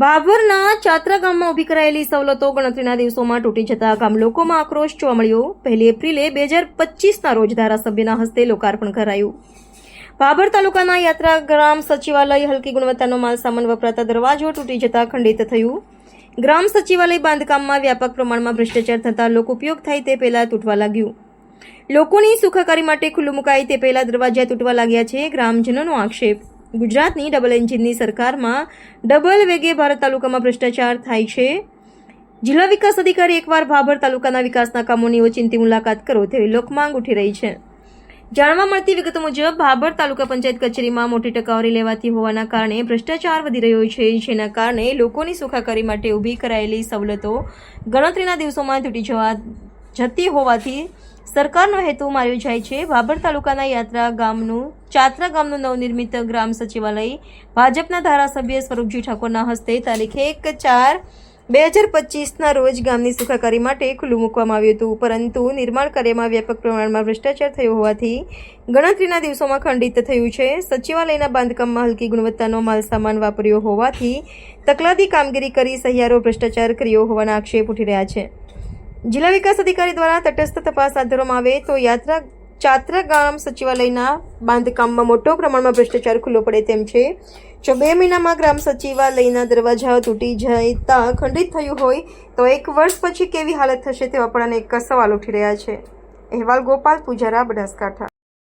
બાભરના ચાત્રા ગામમાં ઊભી કરાયેલી સવલતો ગણતરીના દિવસોમાં તૂટી જતા ગામ લોકોમાં આક્રોશ જોવા મળ્યો. પહેલી એપ્રિલે બે હજાર પચીસના રોજ ધારાસભ્યના હસ્તે લોકાર્પણ કરાયું. બાબર તાલુકાના યાત્રા ગ્રામ સચિવાલય હલકી ગુણવત્તાનો માલ સામાન વપરાતા દરવાજો તૂટી જતા ખંડિત થયું. ગ્રામ સચિવાલય બાંધકામમાં વ્યાપક પ્રમાણમાં ભ્રષ્ટાચાર થતાં લોકો ઉપયોગ થાય તે પહેલા તૂટવા લાગ્યું. લોકોની સુખાકારી માટે ખુલ્લું મુકાય તે પહેલા દરવાજા તૂટવા લાગ્યા છે, ગ્રામજનોનો આક્ષેપ. ગુજરાતની ડબલ એન્જિનની સરકારમાં ડબલ વેગે ભારત તાલુકામાં ભ્રષ્ટાચાર થાય છે. જિલ્લા વિકાસ અધિકારી એકવાર ભાભર તાલુકાના વિકાસના કામોની ઓચિંતી મુલાકાત કરો તેવી લોકમાંગ ઉઠી રહી છે. જાણવા મળતી વિગતો મુજબ, ભાભર તાલુકા પંચાયત કચેરીમાં મોટી ટકાવારી લેવાતી હોવાના કારણે ભ્રષ્ટાચાર વધી રહ્યો છે, જેના કારણે લોકોની સુખાકારી માટે ઊભી કરાયેલી સવલતો ગણતરીના દિવસોમાં તૂટી જવા જતી હોવાથી સરકારનો હેતુ માર્યો જાય છે. ભાભર તાલુકાના યાત્રા ગામનું, ચાત્રા ગામનું નવનિર્મિત ગ્રામ સચિવાલય ભાજપના ધારાસભ્ય સ્વરૂપજી ઠાકોરના હસ્તે તારીખ એક ચાર બે હજાર પચીસના રોજ ગામની સુખાકારી માટે ખુલ્લું મૂકવામાં આવ્યું હતું. પરંતુ નિર્માણ કાર્યમાં વ્યાપક પ્રમાણમાં ભ્રષ્ટાચાર થયો હોવાથી ગણતરીના દિવસોમાં ખંડિત થયું છે. સચિવાલયના બાંધકામમાં હલકી ગુણવત્તાનો માલસામાન વાપર્યો હોવાથી તકલાદી કામગીરી કરી સહિયારો ભ્રષ્ટાચાર કર્યો હોવાના આક્ષેપ ઉઠી રહ્યા છે. જિલ્લા વિકાસ અધિકારી દ્વારા તટસ્થ તપાસ હાથ ધરવામાં આવે તો યાત્રા ચાત્રા ગામ સચિવાલયના બાંધકામમાં મોટો પ્રમાણમાં ભ્રષ્ટાચાર ખુલ્લો પડે તેમ છે. જો બે મહિનામાં ગ્રામ સચિવાલયના દરવાજા તૂટી જતા ખંડિત થયું હોય તો એક વર્ષ પછી કેવી હાલત થશે તેવા પણ અનેક સવાલ ઉઠી રહ્યા છે. અહેવાલ ગોપાલ પૂજારા, બનાસકાંઠા.